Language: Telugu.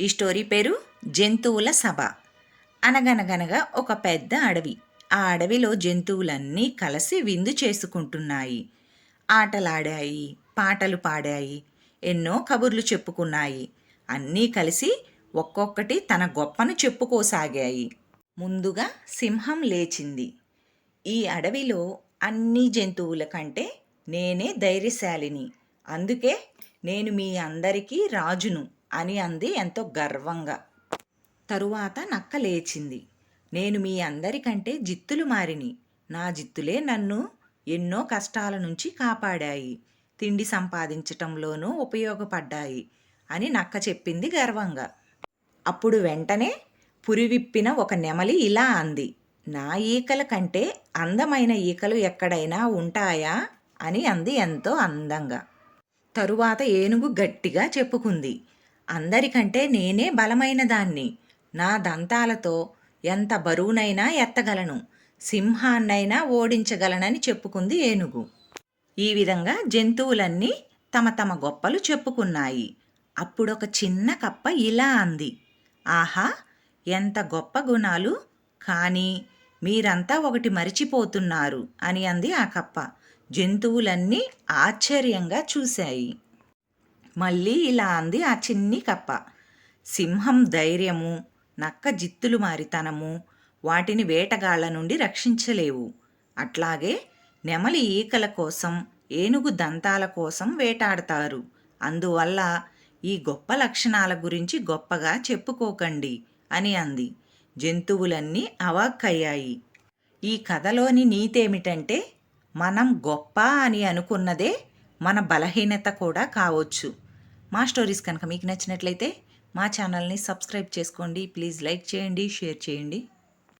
ఈ స్టోరీ పేరు జంతువుల సభ. అనగనగనగా ఒక పెద్ద అడవి. ఆ అడవిలో జంతువులన్నీ కలిసి విందు చేసుకుంటున్నాయి. ఆటలాడాయి పాటలు పాడాయి ఎన్నో కబుర్లు చెప్పుకున్నాయి. అన్నీ కలిసి ఒక్కొక్కటి తన గొప్పను చెప్పుకోసాగాయి. ముందుగా సింహం లేచింది. ఈ అడవిలో అన్ని జంతువుల కంటే నేనే ధైర్యశాలిని. అందుకే నేను మీ అందరికీ రాజును. అని అంది ఎంతో గర్వంగా. తరువాత నక్క లేచింది. నేను మీ అందరికంటే జిత్తులు మారిని. నా జిత్తులే నన్ను ఎన్నో కష్టాల నుంచి కాపాడాయి. తిండి సంపాదించటంలోనూ ఉపయోగపడ్డాయి అని నక్క చెప్పింది గర్వంగా. అప్పుడు వెంటనే పురివిప్పిన ఒక నెమలి ఇలా అంది నా ఈకల కంటే అందమైన ఈకలు ఎక్కడైనా ఉంటాయా? అని అంది ఎంతో అందంగా. తరువాత ఏనుగు గట్టిగా చెప్పుకుంది అందరికంటే నేనే బలమైన దాన్ని నా దంతాలతో ఎంత బరువునైనా ఎత్తగలను. సింహాన్నైనా ఓడించగలనని చెప్పుకుంది ఏనుగు. ఈ విధంగా జంతువులన్నీ తమ తమ గొప్పలు చెప్పుకున్నాయి. అప్పుడొక చిన్న కప్ప ఇలా అంది. ఆహా ఎంత గొప్ప గుణాలు. కానీ మీరంతా ఒకటి మరిచిపోతున్నారు అని అంది ఆ కప్ప. జంతువులన్నీ ఆశ్చర్యంగా చూశాయి. మళ్ళీ ఇలా అంది ఆ చిన్ని కప్ప. సింహం ధైర్యము నక్క జిత్తులు మారితనము వాటిని వేటగాళ్ళ నుండి రక్షించలేవు. అట్లాగే నెమలి ఈకల కోసం ఏనుగు దంతాల కోసం వేటాడతారు. అందువల్ల ఈ గొప్ప లక్షణాల గురించి గొప్పగా చెప్పుకోకండి అని అంది. జంతువులన్నీ అవాక్కయ్యాయి. ఈ కథలోని నీతేమిటంటే మనం గొప్ప అని అనుకున్నదే మన బలహీనత కూడా కావచ్చు. మా స్టోరీస్ కనుక మీకు నచ్చినట్లయితే మా ఛానల్ని సబ్స్క్రైబ్ చేసుకోండి. ప్లీజ్ లైక్ చేయండి షేర్ చేయండి.